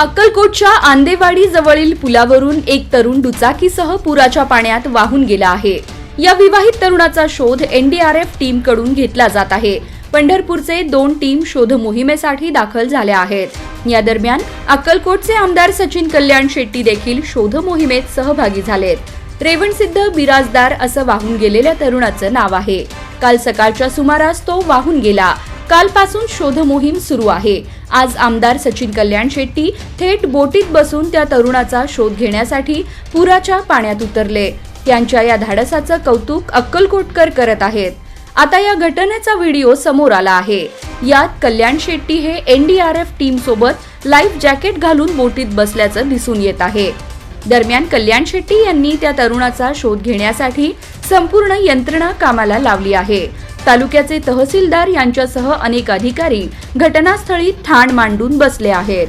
अक्कलकोटच्या आंदेवाडी जवळील पुलावरून एक तरुण दुचाकीसह पुराच्या पाण्यात वाहून गेला आहे. या विवाहित तरुणाचा शोध एनडीआरएफ टीमकडून घेतला जात आहे. पंढरपूरचे दोन टीम शोध मोहिमेसाठी दाखल झाल्या आहेत. या दरम्यान अक्कलकोटचे आमदार सचिन कल्याण शेट्टी देखील शोध मोहिमेत सहभागी झालेत. रेवणसिद्ध बिराजदार असं वाहून गेलेल्या तरुणाचं नाव आहे. काल सकाळच्या सुमारास तो वाहून गेला. कालपासून शोध मोहीम सुरू आहे. आज आमदार सचिन कल्याण शेट्टी थेट बोटीत बसून त्या तरुणाचा शोध घेण्यासाठी पुराच्या पाण्यात उतरले. त्यांच्या या धाडसाचं कौतुक अक्कलकोटकर करत आहेत. आता या घटनेचा व्हिडिओ समोर आला आहे. यात कल्याण शेट्टी हे एनडीआरएफ टीम सोबत लाईफ जॅकेट घालून बोटीत बसल्याचं दिसून येत आहे. दरम्यान कल्याण शेट्टी यांनी त्या तरुणाचा शोध घेण्यासाठी संपूर्ण यंत्रणा कामाला लावली आहे. तालुक्याचे तहसीलदार यांच्यासह अनेक अधिकारी घटनास्थळी ठाण मांडून बसले आहेत.